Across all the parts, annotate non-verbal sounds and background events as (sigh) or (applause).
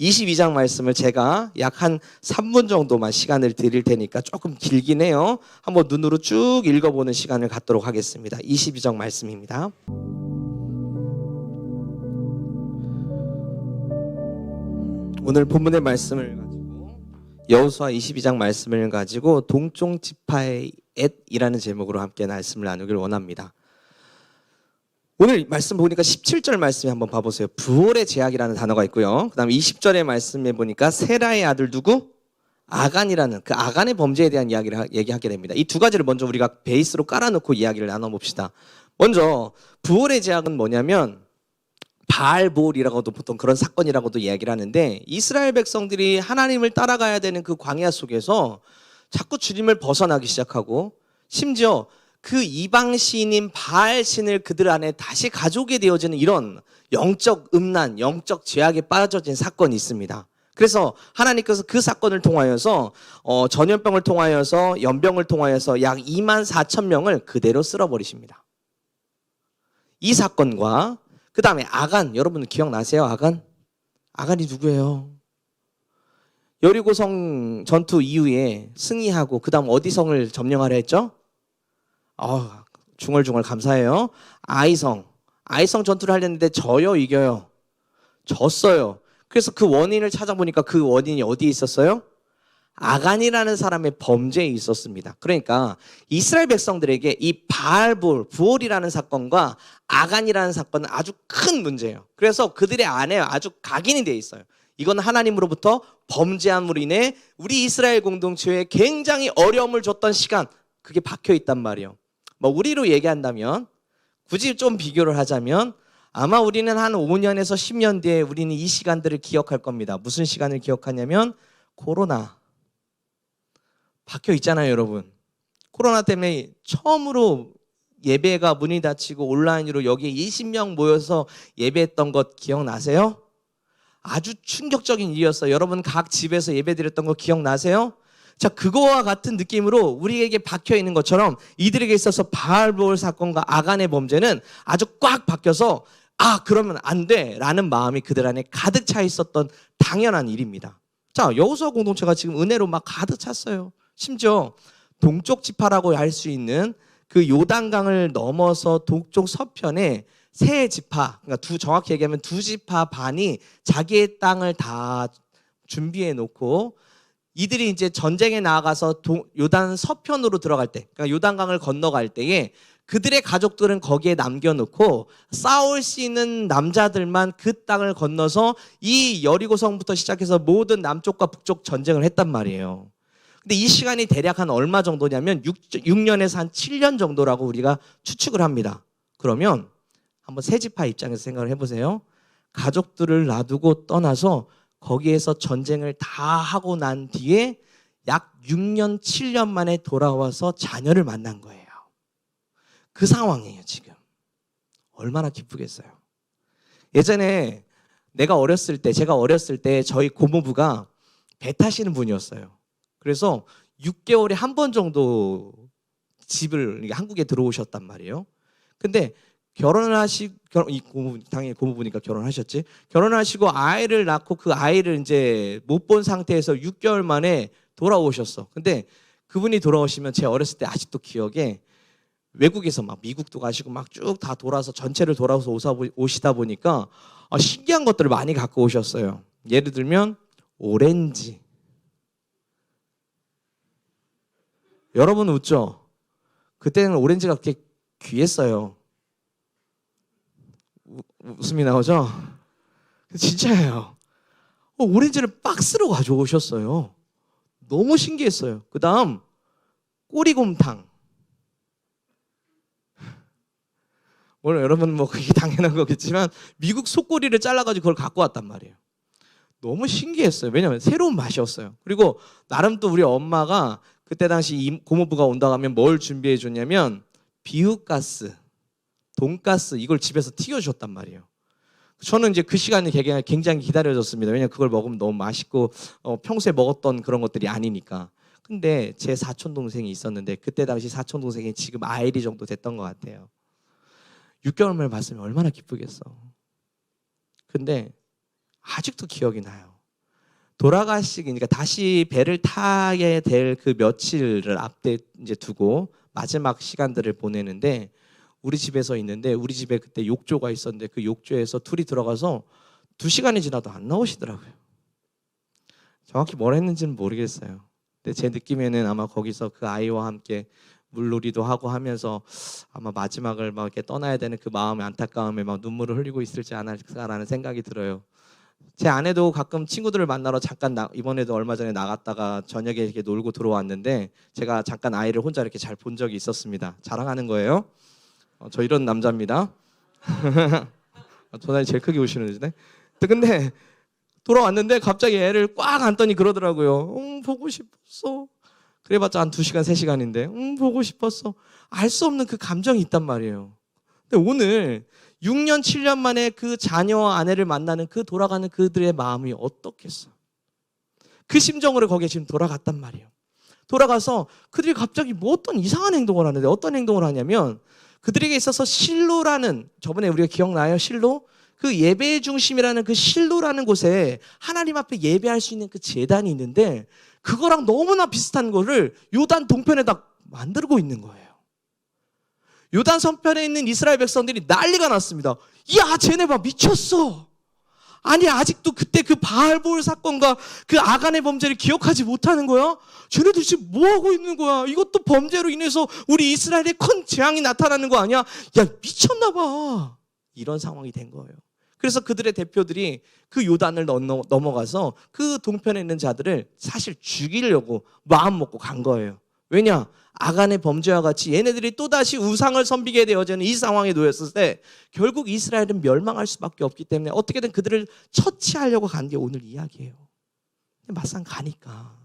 22장 말씀을 제가 약 한 3분 정도만 시간을 드릴 테니까 조금 길긴 해요. 한번 눈으로 쭉 읽어보는 시간을 갖도록 하겠습니다. 22장 말씀입니다. 오늘 본문의 말씀을 가지고 여호수아 22장 말씀을 가지고 동쪽 지파의 엣이라는 제목으로 함께 말씀을 나누길 원합니다. 오늘 말씀 보니까 17절 말씀에 한번 봐보세요. 부월의 제약이라는 단어가 있고요. 그 다음 20절의 말씀에 보니까 세라의 아들 누구? 아간이라는 그 아간의 범죄에 대한 이야기를 하- 얘기하게 됩니다. 이 두 가지를 먼저 우리가 베이스로 깔아놓고 이야기를 나눠봅시다. 먼저 부월의 제약은 뭐냐면 바알볼이라고도 보통 그런 사건이라고도 이야기를 하는데 이스라엘 백성들이 하나님을 따라가야 되는 그 광야 속에서 자꾸 주님을 벗어나기 시작하고 심지어 그 이방 신인 바알 신을 그들 안에 다시 가져오게 되어지는 이런 영적 음란, 영적 죄악에 빠져진 사건이 있습니다. 그래서 하나님께서 그 사건을 통하여서 어, 전염병을 통하여서 연병을 통하여서 약 2만 4천 명을 그대로 쓸어버리십니다. 이 사건과 그 다음에 아간 여러분 기억나세요? 아간? 아간이 누구예요? 여리고성 전투 이후에 승리하고 그 다음 어디 성을 점령하려 했죠? 아, 중얼중얼 감사해요. 아이성. 아이성 전투를 하려는데 져요, 이겨요. 졌어요. 그래서 그 원인을 찾아보니까 그 원인이 어디에 있었어요? 아간이라는 사람의 범죄에 있었습니다. 그러니까 이스라엘 백성들에게 이 바알볼, 부올이라는 사건과 아간이라는 사건은 아주 큰 문제예요. 그래서 그들의 안에 아주 각인이 돼 있어요. 이건 하나님으로부터 범죄함으로 인해 우리 이스라엘 공동체에 굉장히 어려움을 줬던 시간, 그게 박혀 있단 말이에요. 뭐 우리로 얘기한다면 굳이 좀 비교를 하자면 아마 우리는 한 5년에서 10년 뒤에 우리는 이 시간들을 기억할 겁니다. 무슨 시간을 기억하냐면 코로나. 박혀 있잖아요, 여러분. 코로나 때문에 처음으로 예배가 문이 닫히고 온라인으로 여기 20명 모여서 예배했던 것 기억나세요? 아주 충격적인 일이었어요. 여러분 각 집에서 예배 드렸던 거 기억나세요? 자, 그거와 같은 느낌으로 우리에게 박혀 있는 것처럼 이들에게 있어서 바알볼 사건과 아간의 범죄는 아주 꽉 박혀서 아, 그러면 안 돼. 라는 마음이 그들 안에 가득 차 있었던 당연한 일입니다. 자, 여호수아 공동체가 지금 은혜로 막 가득 찼어요. 심지어 동쪽 지파라고 할 수 있는 그 요단강을 넘어서 동쪽 서편에 세 지파, 그러니까 두 정확히 얘기하면 두 지파 반이 자기의 땅을 다 준비해 놓고 이들이 이제 전쟁에 나아가서 도- 요단 서편으로 들어갈 때, 그러니까 요단강을 건너갈 때에 그들의 가족들은 거기에 남겨놓고 싸울 수 있는 남자들만 그 땅을 건너서 이 여리고성부터 시작해서 모든 남쪽과 북쪽 전쟁을 했단 말이에요. 근데 이 시간이 대략 한 얼마 정도냐면 6, 6년에서 한 7년 정도라고 우리가 추측을 합니다. 그러면 한번 세지파 입장에서 생각을 해보세요. 가족들을 놔두고 떠나서 거기에서 전쟁을 다 하고 난 뒤에 약 6년, 7년 만에 돌아와서 자녀를 만난 거예요. 그 상황이에요, 지금. 얼마나 기쁘겠어요. 예전에 내가 어렸을 때, 제가 어렸을 때 저희 고모부가 배 타시는 분이었어요. 그래서 6개월에 한 번 정도 집을 한국에 들어오셨단 말이에요. 근데 결혼을 하시 결혼 이 고모 당연히 고모부니까 결혼하셨지. 결혼하시고 아이를 낳고 그 아이를 이제 못 본 상태에서 6개월 만에 돌아오셨어. 근데 그분이 돌아오시면 제 어렸을 때 아직도 기억에 외국에서 막 미국도 가시고 막 쭉 다 돌아서 전체를 돌아서 오시다 보니까 아, 신기한 것들을 많이 갖고 오셨어요. 예를 들면 오렌지. 여러분 웃죠? 그때는 오렌지가 그렇게 귀했어요. 우- 웃음이 나오죠? 진짜예요. 어, 오렌지를 박스로 가져오셨어요. 너무 신기했어요. 그 다음 꼬리곰탕. 물론 여러분 뭐 그게 당연한 거겠지만 미국 속꼬리를 잘라가지고 그걸 갖고 왔단 말이에요. 너무 신기했어요. 왜냐면 새로운 맛이었어요. 그리고 나름 또 우리 엄마가 그때 당시 이 고모부가 온다고 하면 뭘 준비해 줬냐면 비우가스, 돈가스 이걸 집에서 튀겨 주셨단 말이에요. 저는 이제 그 시간이 굉장히- 기다려졌습니다. 왜냐면 그걸 먹으면 너무 맛있고 어, 평소에 먹었던 그런 것들이 아니니까. 근데 제 사촌 동생이 있었는데 그때 당시 사촌 동생이 지금 아이리 정도 됐던 것 같아요. 6개월 만에 봤으면 얼마나 기쁘겠어. 근데 아직도 기억이 나요. 돌아가시기 그러니까 다시 배를 타게 될 그 며칠을 앞대 이제 두고 마지막 시간들을 보내는데 우리 집에서 있는데 우리 집에 그때 욕조가 있었는데 그 욕조에서 둘이 들어가서 두 시간이 지나도 안 나오시더라고요. 정확히 뭘 했는지는 모르겠어요. 근데 제 느낌에는 아마 거기서 그 아이와 함께 물놀이도 하고 하면서 아마 마지막을 막 이렇게 떠나야 되는 그 마음의 안타까움에 막 눈물을 흘리고 있을지 않을까라는 생각이 들어요. 제 아내도 가끔 친구들을 만나러 잠깐 나, 이번에도 얼마 전에 나갔다가 저녁에 이렇게 놀고 들어왔는데 제가 잠깐 아이를 혼자 이렇게 잘 본 적이 있었습니다. 자랑하는 거예요. 어, 저 이런 남자입니다. (laughs) 전화이 제일 크게 우시는데. 근데 돌아왔는데 갑자기 애를 꽉 안더니 그러더라고요. 음, 보고 싶었어. 그래봤자 한 2시간, 3시간인데, 음, 보고 싶었어. 알 수 없는 그 감정이 있단 말이에요. 근데 오늘 6년, 7년 만에 그 자녀와 아내를 만나는 그 돌아가는 그들의 마음이 어떻겠어? 그 심정으로 거기에 지금 돌아갔단 말이에요. 돌아가서 그들이 갑자기 뭐 어떤 이상한 행동을 하는데 어떤 행동을 하냐면 그들에게 있어서 실로라는 저번에 우리가 기억나요? 실로? 그 예배의 중심이라는 그 실로라는 곳에 하나님 앞에 예배할 수 있는 그 재단이 있는데 그거랑 너무나 비슷한 거를 요단 동편에다 만들고 있는 거예요. 요단 선편에 있는 이스라엘 백성들이 난리가 났습니다. 야, 쟤네 봐 미쳤어. 아니 아직도 그때 그 바알볼 사건과 그 아간의 범죄를 기억하지 못하는 거야? 쟤네들 지금 뭐 하고 있는 거야? 이것도 범죄로 인해서 우리 이스라엘에 큰 재앙이 나타나는 거 아니야? 야 미쳤나 봐. 이런 상황이 된 거예요. 그래서 그들의 대표들이 그 요단을 넘어- 넘어가서 그 동편에 있는 자들을 사실 죽이려고 마음 먹고 간 거예요. 왜냐? 아간의 범죄와 같이 얘네들이 또다시 우상을 섬기게 되어지는 이 상황에 놓였을 때 결국 이스라엘은 멸망할 수밖에 없기 때문에 어떻게든 그들을 처치하려고 간 게 오늘 이야기예요. 막상 가니까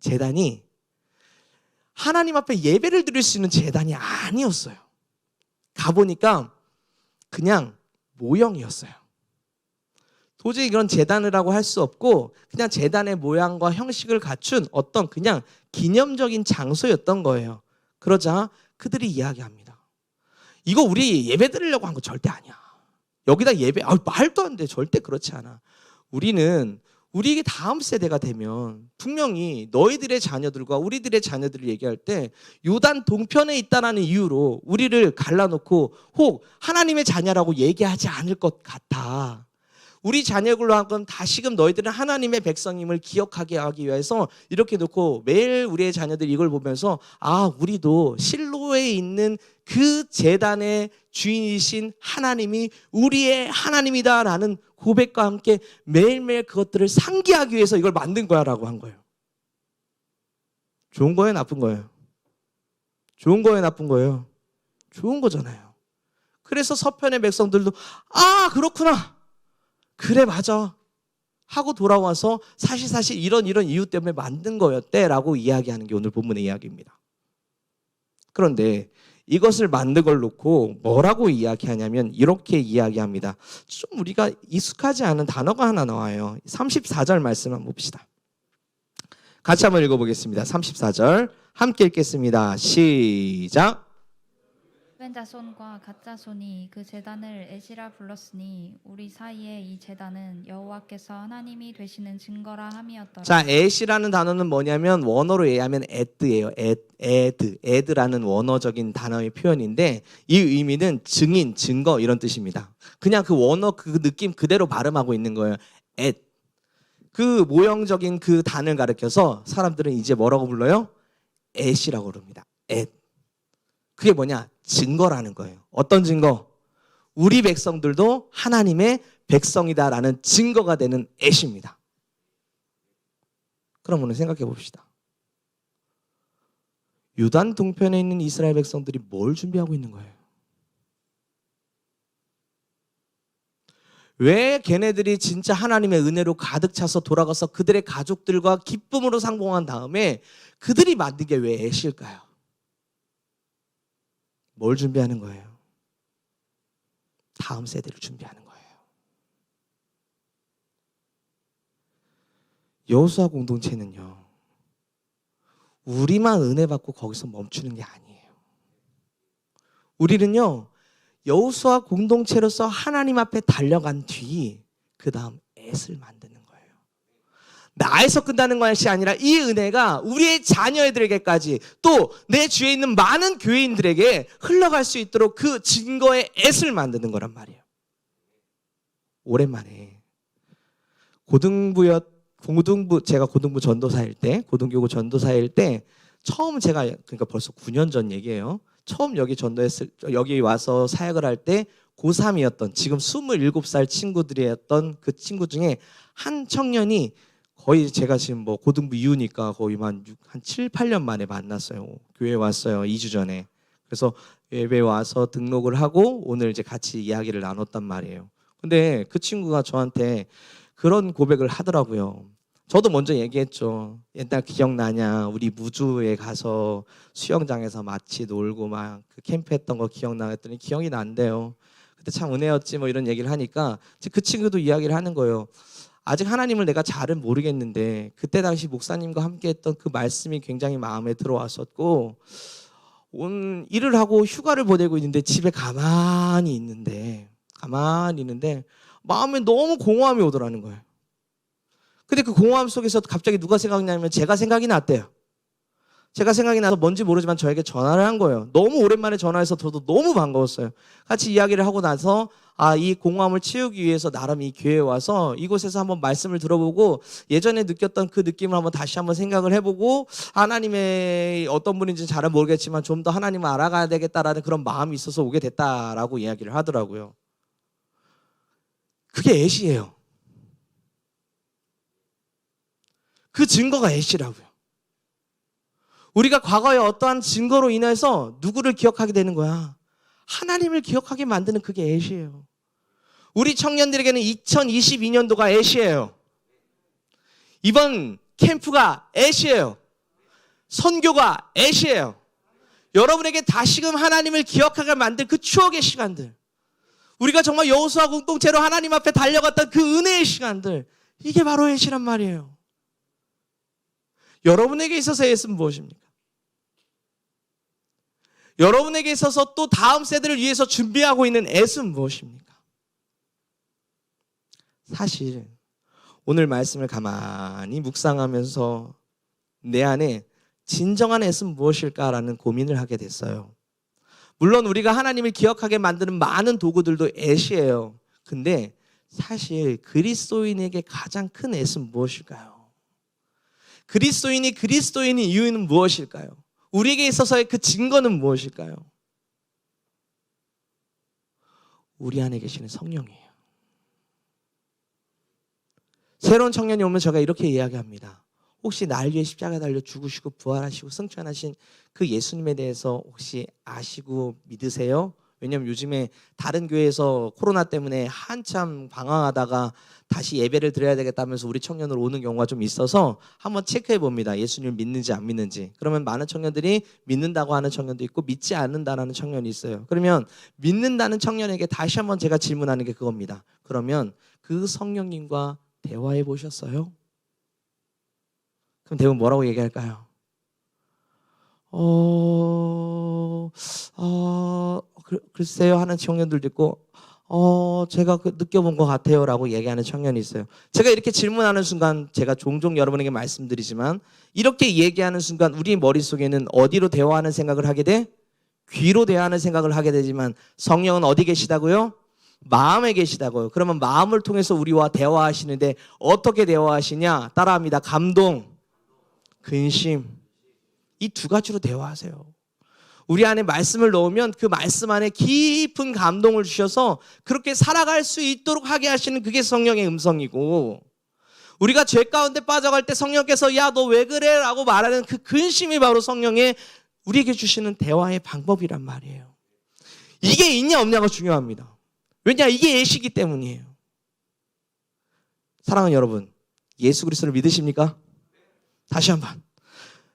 재단이 하나님 앞에 예배를 드릴 수 있는 재단이 아니었어요. 가보니까 그냥 모형이었어요. 도저히 그런 재단이라고 할 수 없고 그냥 재단의 모양과 형식을 갖춘 어떤 그냥 기념적인 장소였던 거예요. 그러자 그들이 이야기합니다. 이거 우리 예배 드리려고 한 거 절대 아니야. 여기다 예배, 아, 말도 안 돼. 절대 그렇지 않아. 우리는 우리 다음 세대가 되면 분명히 너희들의 자녀들과 우리들의 자녀들을 얘기할 때 요단 동편에 있다라는 이유로 우리를 갈라놓고 혹 하나님의 자녀라고 얘기하지 않을 것 같아. 우리 자녀들로 하여금 다시금 너희들은 하나님의 백성임을 기억하게 하기 위해서 이렇게 놓고 매일 우리의 자녀들이 이걸 보면서 아 우리도 실로에 있는 그 재단의 주인이신 하나님이 우리의 하나님이다라는 고백과 함께 매일매일 그것들을 상기하기 위해서 이걸 만든 거야라고 한 거예요. 좋은 거예요, 나쁜 거예요? 좋은 거예요, 나쁜 거예요? 좋은 거잖아요. 그래서 서편의 백성들도 아 그렇구나. 그래 맞아 하고 돌아와서 사실 사실 이런 이런 이유 때문에 만든 거였대라고 이야기하는 게 오늘 본문의 이야기입니다. 그런데 이것을 만든 걸 놓고 뭐라고 이야기하냐면 이렇게 이야기합니다. 좀 우리가 익숙하지 않은 단어가 하나 나와요. 34절 말씀 한번 봅시다. 같이 한번 읽어보겠습니다. 34절 함께 읽겠습니다. 시작. Ven 자손과 갓 자손이 그 제단을 에시라 불렀으니 우리 사이에 이 제단은 여호와께서 하나님이 되시는 증거라 함이었더라. 자, 엣이라는 단어는 뭐냐면 원어로 이해하면 에드예요. 에, 에드, 에드라는 원어적인 단어의 표현인데 이 의미는 증인, 증거 이런 뜻입니다. 그냥 그 원어 그 느낌 그대로 발음하고 있는 거예요. 엣. 그 모형적인 그 단을 가리켜서 사람들은 이제 뭐라고 불러요? 엣이라고 부릅니다. 엣. 그게 뭐냐? 증거라는 거예요. 어떤 증거? 우리 백성들도 하나님의 백성이다라는 증거가 되는 엣입니다. 그럼 오늘 생각해 봅시다. 유단 동편에 있는 이스라엘 백성들이 뭘 준비하고 있는 거예요? 왜 걔네들이 진짜 하나님의 은혜로 가득 차서 돌아가서 그들의 가족들과 기쁨으로 상봉한 다음에 그들이 만든 게 왜 애실까요? 뭘 준비하는 거예요? 다음 세대를 준비하는 거예요. 여호수아 공동체는요. 우리만 은혜 받고 거기서 멈추는 게 아니에요. 우리는요. 여호수아 공동체로서 하나님 앞에 달려간 뒤 그 다음 엣을 만드는. 나에서 끝나는 것이 아니라 이 은혜가 우리의 자녀들에게까지 또 내 주위에 있는 많은 교인들에게 흘러갈 수 있도록 그 증거의 엣을 만드는 거란 말이에요. 오랜만에 고등부였 고등부 제가 고등부 전도사일 때 고등교구 전도사일 때 처음 제가 그러니까 벌써 9년 전 얘기예요. 처음 여기 전도했을 여기 와서 사역을 할 때 고3이었던 지금 27살 친구들이었던 그 친구 중에 한 청년이 거의 제가 지금 뭐 고등부 이후니까 거의 한, 6, 한 7, 8년 만에 만났어요. 교회 왔어요. 2주 전에. 그래서 예배 와서 등록을 하고 오늘 이제 같이 이야기를 나눴단 말이에요. 근데 그 친구가 저한테 그런 고백을 하더라고요. 저도 먼저 얘기했죠. 옛날 기억나냐? 우리 무주에 가서 수영장에서 마치 놀고 막 그 캠프했던 거 기억나 했더니 기억이 난대요. 그때 참 은혜였지 뭐 이런 얘기를 하니까 그 친구도 이야기를 하는 거예요. 아직 하나님을 내가 잘은 모르겠는데 그때 당시 목사님과 함께했던 그 말씀이 굉장히 마음에 들어왔었고 온 일을 하고 휴가를 보내고 있는데 집에 가만히 있는데 가만히 있는데 마음에 너무 공허함이 오더라는 거예요. 근데 그 공허함 속에서 갑자기 누가 생각나냐면 제가 생각이 났대요. 제가 생각이 나서 뭔지 모르지만 저에게 전화를 한 거예요. 너무 오랜만에 전화해서 저도 너무 반가웠어요. 같이 이야기를 하고 나서 아, 이 공허함을 채우기 위해서 나름 이 교회에 와서 이곳에서 한번 말씀을 들어보고 예전에 느꼈던 그 느낌을 한번 다시 한번 생각을 해보고 하나님의 어떤 분인지 잘은 모르겠지만 좀 더 하나님을 알아가야 되겠다라는 그런 마음이 있어서 오게 됐다라고 이야기를 하더라고요. 그게 애시예요. 그 증거가 애시라고요. 우리가 과거에 어떠한 증거로 인해서 누구를 기억하게 되는 거야? 하나님을 기억하게 만드는 그게 애시예요. 우리 청년들에게는 2022년도가 애시예요. 이번 캠프가 애시예요. 선교가 애시예요. 여러분에게 다시금 하나님을 기억하게 만든 그 추억의 시간들. 우리가 정말 여호수아 공동체로 하나님 앞에 달려갔던 그 은혜의 시간들. 이게 바로 애시란 말이에요. 여러분에게 있어서 애는 무엇입니까? 여러분에게 있어서 또 다음 세대를 위해서 준비하고 있는 애는 무엇입니까? 사실 오늘 말씀을 가만히 묵상하면서 내 안에 진정한 애는 무엇일까라는 고민을 하게 됐어요. 물론 우리가 하나님을 기억하게 만드는 많은 도구들도 애시예요. 근데 사실 그리스도인에게 가장 큰 애는 무엇일까요? 그리스도인이 그리스도인의 이유는 무엇일까요? 우리에게 있어서의 그 증거는 무엇일까요? 우리 안에 계시는 성령이에요. 새로운 청년이 오면 제가 이렇게 이야기합니다. 혹시 날 위해 십자가 달려 죽으시고 부활하시고 승천하신 그 예수님에 대해서 혹시 아시고 믿으세요? 왜냐면 요즘에 다른 교회에서 코로나 때문에 한참 방황하다가 다시 예배를 드려야 되겠다면서 우리 청년으로 오는 경우가 좀 있어서 한번 체크해 봅니다. 예수님을 믿는지 안 믿는지. 그러면 많은 청년들이 믿는다고 하는 청년도 있고 믿지 않는다라는 청년이 있어요. 그러면 믿는다는 청년에게 다시 한번 제가 질문하는 게 그겁니다. 그러면 그 성령님과 대화해 보셨어요? 그럼 대부분 뭐라고 얘기할까요? 어, 어, 글- 글쎄요 하는 청년들도 있고, 어, 제가 그 느껴본 것 같아요라고 얘기하는 청년이 있어요. 제가 이렇게 질문하는 순간 제가 종종 여러분에게 말씀드리지만 이렇게 얘기하는 순간 우리 머릿속에는 어디로 대화하는 생각을 하게 돼? 귀로 대화하는 생각을 하게 되지만 성령은 어디 계시다고요? 마음에 계시다고요. 그러면 마음을 통해서 우리와 대화하시는데 어떻게 대화하시냐? 따라합니다. 감동, 근심. 이 두 가지로 대화하세요. 우리 안에 말씀을 넣으면 그 말씀 안에 깊은 감동을 주셔서 그렇게 살아갈 수 있도록 하게 하시는 그게 성령의 음성이고 우리가 죄 가운데 빠져갈 때 성령께서 야 너 왜 그래? 라고 말하는 그 근심이 바로 성령의 우리에게 주시는 대화의 방법이란 말이에요. 이게 있냐 없냐가 중요합니다. 왜냐 이게 예시기 때문이에요. 사랑하는 여러분, 예수 그리스도를 믿으십니까? 다시 한번.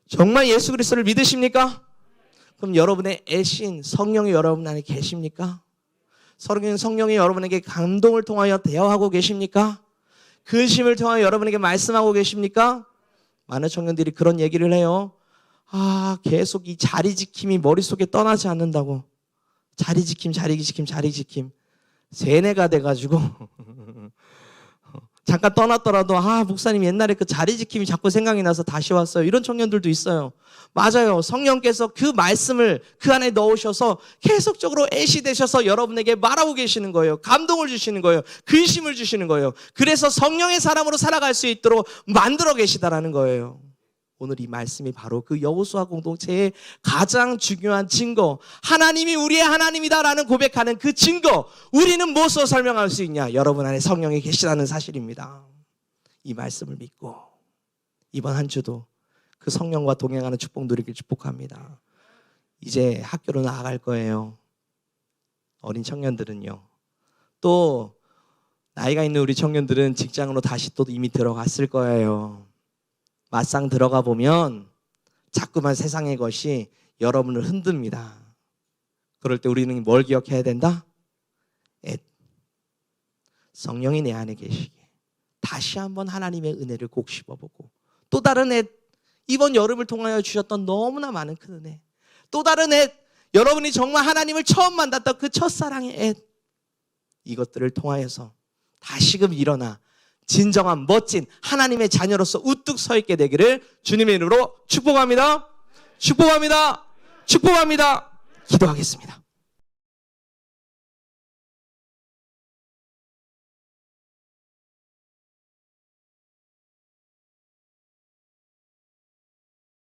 정말 예수 그리스도를 믿으십니까? 그럼 여러분의 애신 성령이 여러분 안에 계십니까? 성령 성령이 여러분에게 감동을 통하여 대화하고 계십니까? 근심을 통하여 여러분에게 말씀하고 계십니까? 많은 청년들이 그런 얘기를 해요. 아, 계속 이 자리 지킴이 머릿속에 떠나지 않는다고. 자리 지킴, 자리 지킴, 자리 지킴. 세뇌가 돼가지고 (laughs) 잠깐 떠났더라도 아 목사님 옛날에 그 자리 지킴이 자꾸 생각이 나서 다시 왔어요. 이런 청년들도 있어요. 맞아요. 성령께서 그 말씀을 그 안에 넣으셔서 계속적으로 애시되셔서 여러분에게 말하고 계시는 거예요. 감동을 주시는 거예요. 근심을 주시는 거예요. 그래서 성령의 사람으로 살아갈 수 있도록 만들어 계시다라는 거예요. 오늘 이 말씀이 바로 그 여호수아 공동체의 가장 중요한 증거, 하나님이 우리의 하나님이다라는 고백하는 그 증거, 우리는 무엇으로 설명할 수 있냐? 여러분 안에 성령이 계시다는 사실입니다. 이 말씀을 믿고 이번 한 주도 그 성령과 동행하는 축복 누리길 축복합니다. 이제 학교로 나아갈 거예요. 어린 청년들은요. 또 나이가 있는 우리 청년들은 직장으로 다시 또 이미 들어갔을 거예요. 맞상 들어가 보면 자꾸만 세상의 것이 여러분을 흔듭니다. 그럴 때 우리는 뭘 기억해야 된다? 앳. 성령이 내 안에 계시게 다시 한번 하나님의 은혜를 꼭 씹어보고 또 다른 앳 이번 여름을 통하여 주셨던 너무나 많은 큰 은혜 또 다른 앳 여러분이 정말 하나님을 처음 만났던 그 첫사랑의 앳 이것들을 통하여서 다시금 일어나 진정한 멋진 하나님의 자녀로서 우뚝 서 있게 되기를 주님의 이름으로 축복합니다. 축복합니다. 축복합니다. 기도하겠습니다.